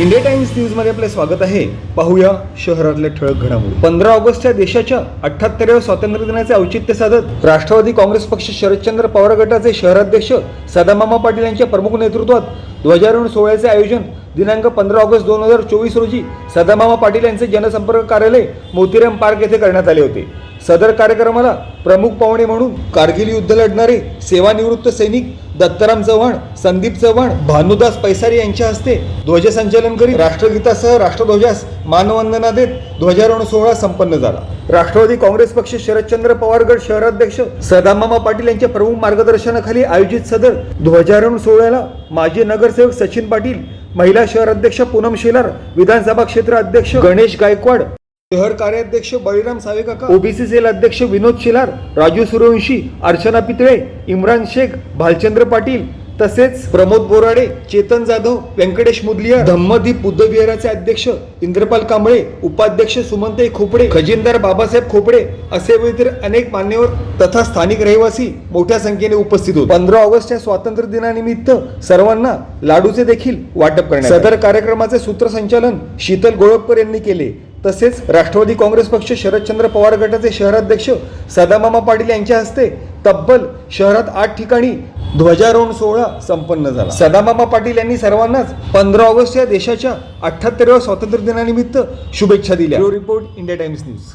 India times न्यूजमध्ये आपले स्वागत आहे. पाहूया शहरातल्या ठळक घडामोडी. पंधरा ऑगस्टच्या देशाच्या अठ्याहत्तराव्या स्वातंत्र्य दिनाचे औचित्य साधत राष्ट्रवादी काँग्रेस पक्ष शरदचंद्र पवार गटाचे शहराध्यक्ष सदामामा पाटील यांच्या प्रमुख नेतृत्वात ध्वजारोहण सोहळ्याचे आयोजन दिनांक पंधरा ऑगस्ट दोन हजार चोवीस रोजी सदामामा पाटील यांचे जनसंपर्क कार्यालय मोतीराम पार्क येथे करण्यात आले होते. सदर कार्यक्रमाला प्रमुख पाहुणे म्हणून कारगिल युद्ध लढणारे सेवानिवृत्त सैनिक दत्ताराम चव्हाण संदीप चव्हाण भानुदास पैसारी यांच्या हस्ते ध्वजसंचलन करीत राष्ट्रगीतासह राष्ट्रध्वजास मानवंदना देत ध्वजारोहण सोहळा संपन्न झाला. राष्ट्रवादी काँग्रेस पक्ष शरदचंद्र पवारगड शहराध्यक्ष सदामामा पाटील यांच्या प्रमुख मार्गदर्शनाखाली आयोजित सदर ध्वजारोहण सोहळ्याला माजी नगरसेवक सचिन पाटील महिला शहर अध्यक्ष पूनम शेलार विधानसभा क्षेत्र अध्यक्ष गणेश गायकवाड शहर कार्याध्यक्ष बळीराम सावेकाका ओबीसी सेल अध्यक्ष विनोद शेलार राजू सूर्यवंशी अर्चना पितळे इम्रान शेख भालचंद्र पाटील तसेच प्रमोद बोराडे चेतन जाधव व्यंकटेश मुदलिया धम्मदीप बुद्ध विहाराचे अध्यक्ष इंद्रपाल कांबळे उपाध्यक्ष सुमंतई खोपडे खजिनदार बाबासाहेब खोपडे असे इतर अनेक मान्यवर तथा स्थानिक रहिवासी मोठ्या संख्येने उपस्थित होते. पंधरा ऑगस्टच्या स्वातंत्र्य दिनानिमित्त सर्वांना लाडूचे देखील वाटप करण्यात सदर कार्यक्रमाचे सूत्रसंचालन शीतल गोळपकर यांनी केले. तसेच राष्ट्रवादी काँग्रेस पक्ष शरदचंद्र पवार गटाचे शहराध्यक्ष सदामामा पाटील यांच्या हस्ते तब्बल शहरात आठ ठिकाणी ध्वजारोहण सोहळा संपन्न झाला. सदामामा पाटील यांनी सर्वांनाच पंधरा ऑगस्ट या देशाच्या अठ्याहत्तराव्या स्वातंत्र्य दिनानिमित्त शुभेच्छा दिल्या. Bureau report India Times news.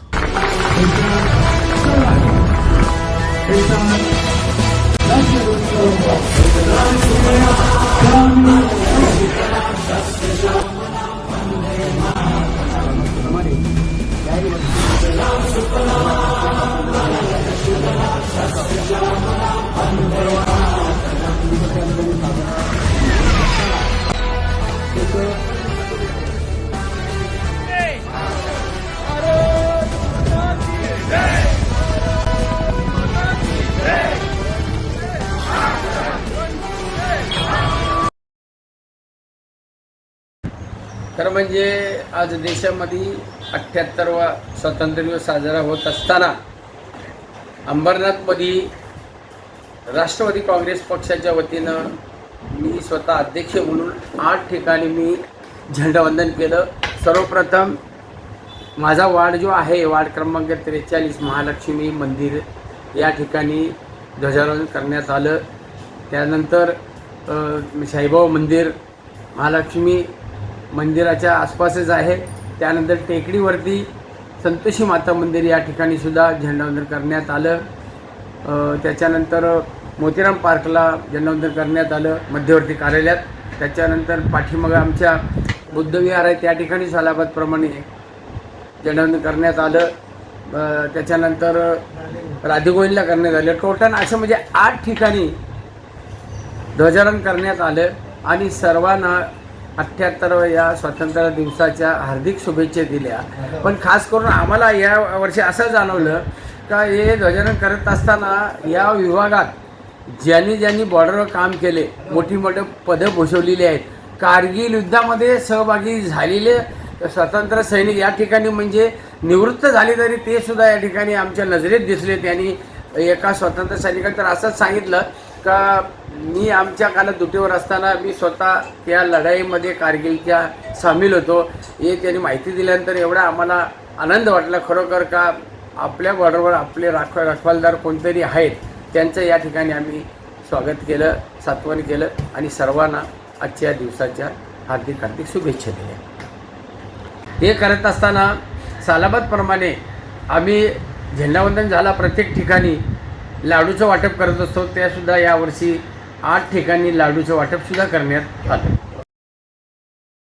खरं म्हणजे आज देशामध्ये अठ्ठ्याहत्तरवा स्वातंत्र्य दिवस साजरा होत असताना अंबरनाथमध्ये राष्ट्रवादी काँग्रेस पक्षाच्या वतीनं मी स्वतः अध्यक्ष म्हणून आठ ठिकाणी मी झेंडावंदन केलं. सर्वप्रथम माझा वार्ड जो आहे वार्ड क्रमांक त्रेचाळीस महालक्ष्मी मंदिर या ठिकाणी ध्वजारोहण करण्यात आलं. त्यानंतर साईबाबा मंदिर महालक्ष्मी मंदिराच्या आसपासच आहे. त्यानंतर टेकडीवरती संतोषी माता मंदिर या ठिकाणी सुद्धा झेंडावंदन करण्यात आलं. त्याच्यानंतर मोतीराम पार्कला झेंडावंदन करण्यात आलं मध्यवर्ती कार्यालयात. त्याच्यानंतर पाठीमागं आमच्या बुद्धविहार आहे त्या ठिकाणी सालाबादप्रमाणे झेंडावंदन करण्यात आलं. त्याच्यानंतर राधेगोविंदला करण्यात आलं. टोटल असं म्हणजे आठ ठिकाणी ध्वजारोहण करण्यात आलं. आणि सर्वांना अठ्ठ्याहत्तराव्या या स्वातंत्र्य दिवसाच्या हार्दिक शुभेच्छा दिल्या. पण खास करून आम्हाला या वर्षी असं जाणवलं का हे ध्वजारोहण करत असताना या विभागात ज्यांनी ज्यांनी बॉर्डरवर काम केले मोठी मोठे पदं भूषवलेली आहेत कारगिल युद्धामध्ये सहभागी झालेले स्वतंत्र सैनिक या ठिकाणी म्हणजे निवृत्त झाले तरी ते सुद्धा या ठिकाणी आमच्या नजरेत दिसले. त्यांनी एका स्वतंत्र सैनिकाने तर असंच सांगितलं का मी आमच्या कानात दुटीवर असताना मी स्वतः त्या लढाईमध्ये कारगिलच्या सामील होतो. हे त्यांनी माहिती दिल्यानंतर एवढा आम्हाला आनंद वाटला. खरोखर का आपल्या बॉर्डरवर आपले राख रखवालदार कोणतरी आहेत त्यांचं या ठिकाणी आम्ही स्वागत केलं सात्वन केलं आणि सर्वांना आजच्या दिवसाच्या हार्दिक हार्दिक शुभेच्छा दिल्या. हे करत असताना सालाबादप्रमाणे आम्ही झेंडावंदन झाला. प्रत्येक ठिकाणी लाडूचं वाटप करत असतो. त्यासुद्धा यावर्षी आठ ठिकाणी लाडूचं वाटपसुद्धा करण्यात आलं.